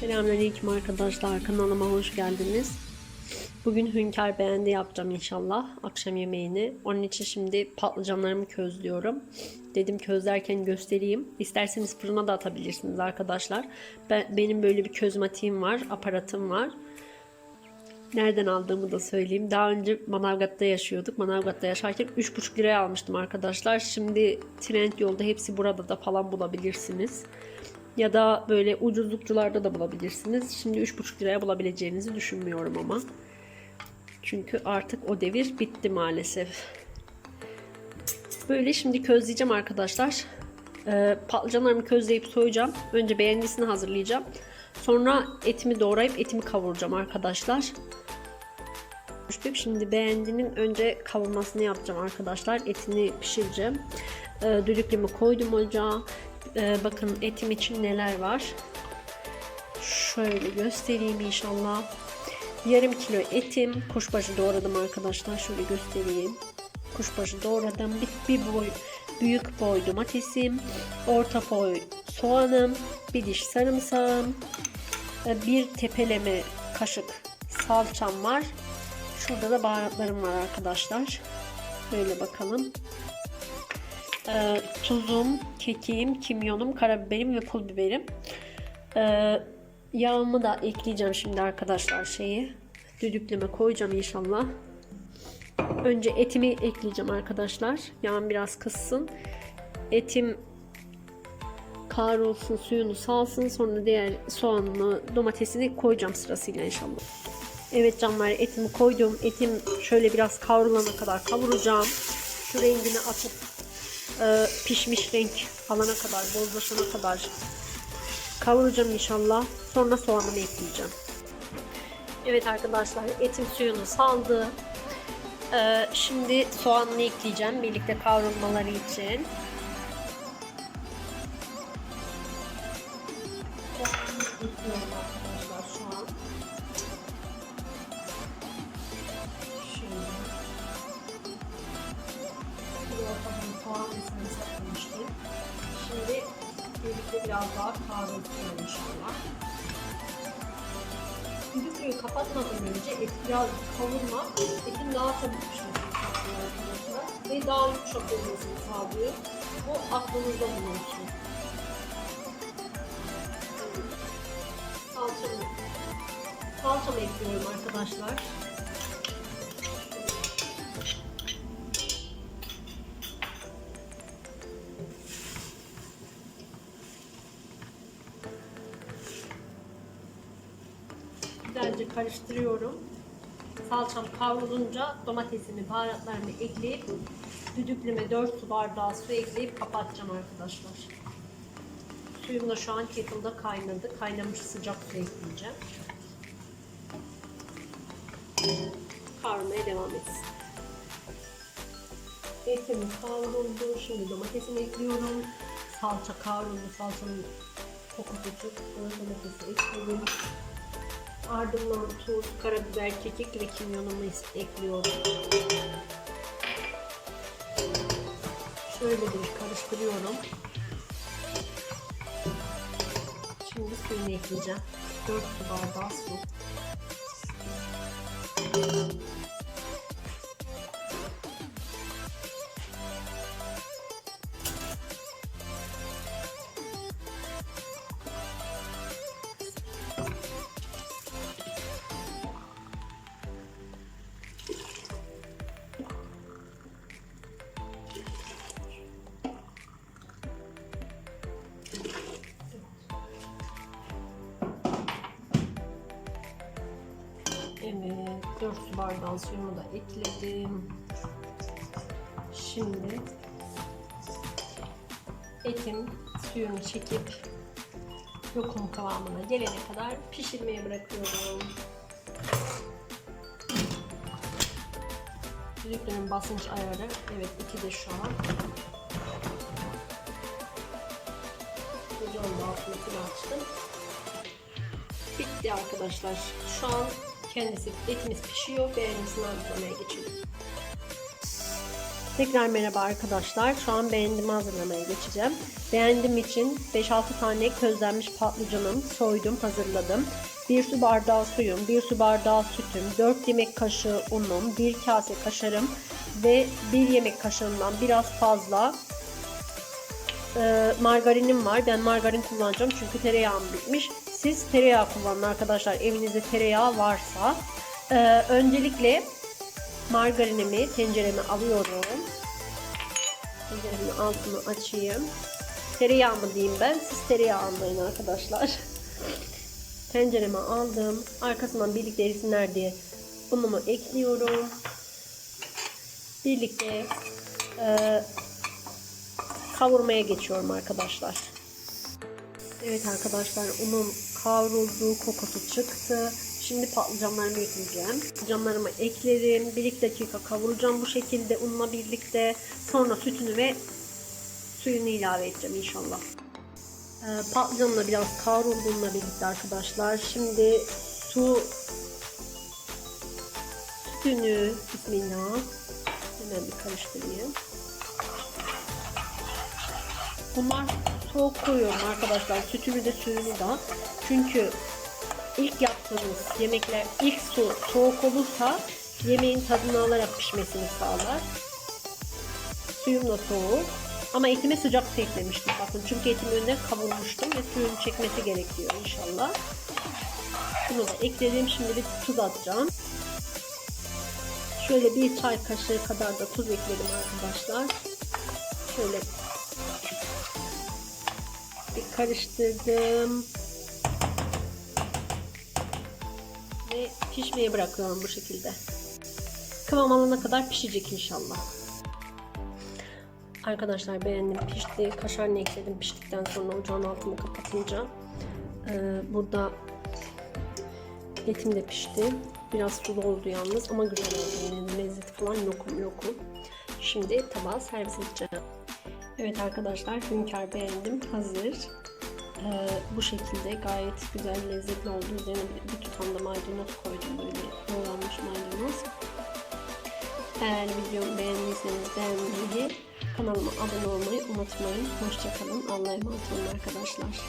Selamünaleyküm arkadaşlar. Kanalıma hoş geldiniz. Bugün hünkâr beğendi yapacağım inşallah akşam yemeğini. Onun için şimdi patlıcanlarımı közlüyorum. Dedim közlerken göstereyim. İsterseniz fırına da atabilirsiniz arkadaşlar. Ben, benim böyle bir közmatiğim var, aparatım var. Nereden aldığımı da söyleyeyim. Daha önce Manavgat'ta yaşıyorduk. Manavgat'ta yaşarken 3,5 liraya almıştım arkadaşlar. Şimdi trend yolda hepsi burada da falan bulabilirsiniz. Ya da böyle ucuzlukçularda da bulabilirsiniz. Şimdi 3,5 liraya bulabileceğinizi düşünmüyorum ama. Çünkü artık o devir bitti maalesef. Böyle şimdi közleyeceğim arkadaşlar. Ee, patlıcanlarımı közleyip soyacağım. Önce beğendisini hazırlayacağım. Sonra etimi doğrayıp etimi kavuracağım arkadaşlar. Şimdi beğendinin önce kavurmasını yapacağım arkadaşlar. Etini pişireceğim. Ee, düdüklümü koydum ocağa. Ee, bakın etim için neler var. Şöyle göstereyim inşallah. Yarım kilo etim. Kuşbaşı doğradım arkadaşlar. Şöyle göstereyim. Kuşbaşı doğradım. Bir, bir boy büyük boy domatesim. Orta boy soğanım. Bir diş sarımsağım. e, Bir tepeleme kaşık salçam var. Şurada da baharatlarım var arkadaşlar. Böyle bakalım. Ee, tuzum, kekiğim, kimyonum, karabiberim ve pul biberim. Ee, yağımı da ekleyeceğim şimdi arkadaşlar şeyi. Düdükleme koyacağım inşallah. Önce etimi ekleyeceğim arkadaşlar. Yağım biraz kızsın. Etim kavrulsun, suyunu salsın. Sonra diğer soğanını, domatesini koyacağım sırasıyla inşallah. Evet canlar etimi koydum. Etim şöyle biraz kavrulana kadar kavuracağım. Şu rengini atıp e, pişmiş renk alana kadar, bozlaşana kadar kavuracağım inşallah. Sonra soğanımı ekleyeceğim. Evet arkadaşlar etim suyunu saldı. E, şimdi soğanını ekleyeceğim birlikte kavrulmaları için. Biraz daha kavrultuyorum inşallah. Düdüklüğü kapatmadan önce et biraz kavurma, etin daha çabuk arkadaşlar. Ve daha yumuşak olmasını sağlıyor. Bu aklınızda bulunsun. Salçamı, salçamı ekliyorum arkadaşlar. Karıştırıyorum. Salçam kavrulunca domatesimi, baharatlarını ekleyip düdüklüme 4 su bardağı su ekleyip kapatacağım arkadaşlar. Suyum da şu an kettle'da kaynadı. Kaynamış sıcak su ekleyeceğim. Kavrulmaya devam etsin. Etim kavruldu. Şimdi domatesimi ekliyorum. Salça kavruldu. Salçanın kokusu çıktı. Domatesi ekledim. Ardından tuz, karabiber, kekik ve kimyonumu ekliyorum. Şöyle bir karıştırıyorum. Şimdi suyunu ekleyeceğim. 4 su bardağı su. 4 su bardağı suyumu da ekledim. Şimdi etim suyunu çekip lokum kıvamına gelene kadar pişirmeye bırakıyorum. Düdüklünün basınç ayarı evet 2'de şu an. Ocağın altını açtım. Bitti arkadaşlar. Şu an kendisi etimiz pişiyor. Beğenisini hazırlamaya geçelim. Tekrar merhaba arkadaşlar. Şu an beğendim hazırlamaya geçeceğim. Beğendim için 5-6 tane közlenmiş patlıcanım soydum, hazırladım. 1 su bardağı suyum, 1 su bardağı sütüm, 4 yemek kaşığı unum, 1 kase kaşarım ve 1 yemek kaşığından biraz fazla e, margarinim var. Ben margarin kullanacağım çünkü tereyağım bitmiş. Siz tereyağı kullanın arkadaşlar. Evinizde tereyağı varsa. E, öncelikle margarinimi tencereme alıyorum. Tenceremin altını açayım. Tereyağı mı diyeyim ben? Siz tereyağı anlayın arkadaşlar. Tencereme aldım. Arkasından birlikte erisinler diye unumu ekliyorum. Birlikte e, kavurmaya geçiyorum arkadaşlar. Evet arkadaşlar unum kavruldu, kokusu çıktı. Şimdi patlıcanlarımı ekleyeceğim. Patlıcanlarımı eklerim. 1-2 dakika kavuracağım bu şekilde unla birlikte. Sonra sütünü ve suyunu ilave edeceğim inşallah. Ee, patlıcanla biraz kavrulduğunla birlikte arkadaşlar. Şimdi su sütünü bismillah hemen bir karıştırayım. Bunlar soğuk koyuyorum arkadaşlar. Sütünü de suyunu da. Çünkü ilk yaptığınız yemekler ilk su soğuk olursa yemeğin tadını alarak pişmesini sağlar. Suyum da soğuk. Ama etime sıcak su eklemiştim bakın. Çünkü etimi önden kavurmuştum ve suyun çekmesi gerekiyor inşallah. Bunu da ekledim. Şimdi bir tuz atacağım. Şöyle bir çay kaşığı kadar da tuz ekledim arkadaşlar. Şöyle bir karıştırdım. Ve pişmeye bırakıyorum bu şekilde. Kıvam alana kadar pişecek inşallah. Arkadaşlar beğendim pişti. Kaşarını ekledim piştikten sonra ocağın altını kapatınca. Ee, burada etim de pişti. Biraz sulu oldu yalnız ama güzel oldu. Yani lezzet falan yokum yokum. Şimdi tabağa servis edeceğim. Evet arkadaşlar hünkar beğendim. Hazır. Ee, bu şekilde gayet güzel lezzetli oldu. Üzerine bir, bir tutam da maydanoz koydum böyle doğranmış maydanoz. Eğer videomu beğendiyseniz beğenmeyi, kanalıma abone olmayı unutmayın. Hoşçakalın. Allah'a emanet olun arkadaşlar.